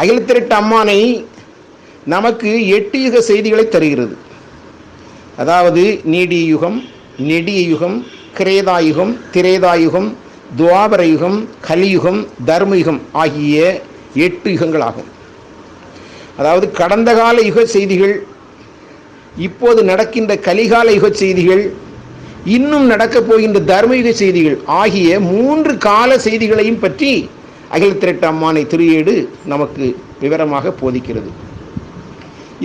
அகிலத்திரட்டு அம்மானை நமக்கு எட்டு யுக செய்திகளை தருகிறது. அதாவது நீடிய யுகம் நெடிய யுகம் கிரேதாயுகம் திரேதாயுகம் துவாபர யுகம் கலியுகம் தர்மயுகம் ஆகிய எட்டு யுகங்கள் ஆகும். அதாவது கடந்த கால யுக செய்திகள் இப்போது நடக்கின்ற கலிகால யுக செய்திகள் இன்னும் நடக்கப் போகின்ற தர்மயுக செய்திகள் ஆகிய மூன்று கால செய்திகளையும் பற்றி அகில திரட்டு அம்மானை திருஏடு நமக்கு விவரமாக போதிக்கிறது.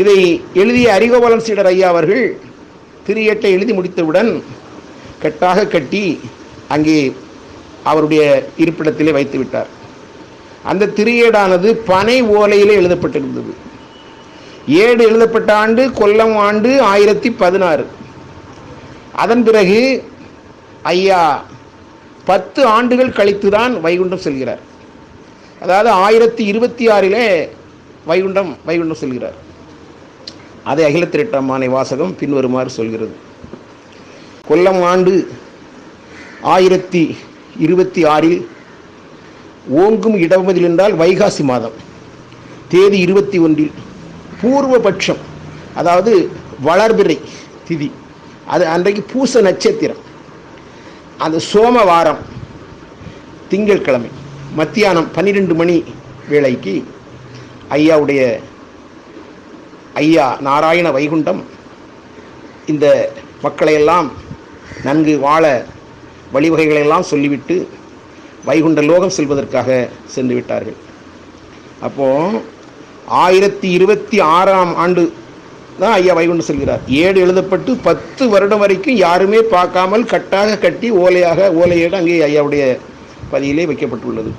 இதை எழுதிய அரிகோபாலன் சீடர் ஐயா அவர்கள் திரியேட்டை எழுதி முடித்தவுடன் கட்டாக கட்டி அங்கே அவருடைய இருப்பிடத்திலே வைத்து விட்டார். அந்த திரியேடானது பனை ஓலையிலே எழுதப்பட்டிருந்தது. ஏடு எழுதப்பட்ட ஆண்டு கொல்லம் ஆண்டு ஆயிரத்தி பதினாறு. அதன் பிறகு ஐயா பத்து ஆண்டுகள் கழித்து தான் வைகுண்டம் செல்கிறார். அதாவது ஆயிரத்தி இருபத்தி ஆறிலே வைகுண்டம் வைகுண்டம் செல்கிறார். அதை அகில திரட்டம்மானை வாசகம் பின்வருமாறு சொல்கிறது. கொல்லம் ஆண்டு ஆயிரத்தி இருபத்தி ஆறில் ஓங்கும் இடமதில் என்றால் வைகாசி மாதம் தேதி இருபத்தி ஒன்றில் பூர்வபட்சம் அதாவது வளர்பிறை திதி. அது அன்றைக்கு பூச நட்சத்திரம். அந்த சோமவாரம் திங்கட்கிழமை. மத்தியானம் பன்னிரெண்டு மணி வேளைக்கு ஐயாவுடைய ஐயா நாராயண வைகுண்டம். இந்த மக்களையெல்லாம் நன்கு வாழ வழிவகைகளெல்லாம் சொல்லிவிட்டு வைகுண்ட லோகம் செல்வதற்காக சென்று விட்டார்கள். அப்போது ஆயிரத்தி இருபத்தி ஆறாம் ஆண்டு தான் ஐயா வைகுண்டம் செல்கிறார். ஏடு எழுதப்பட்டு பத்து வருடம் வரைக்கும் யாருமே பார்க்காமல் கட்டாக கட்டி ஓலையாக ஓலையேடு அங்கே ஐயாவுடைய பதியிலே வைக்கப்பட்டுள்ளது.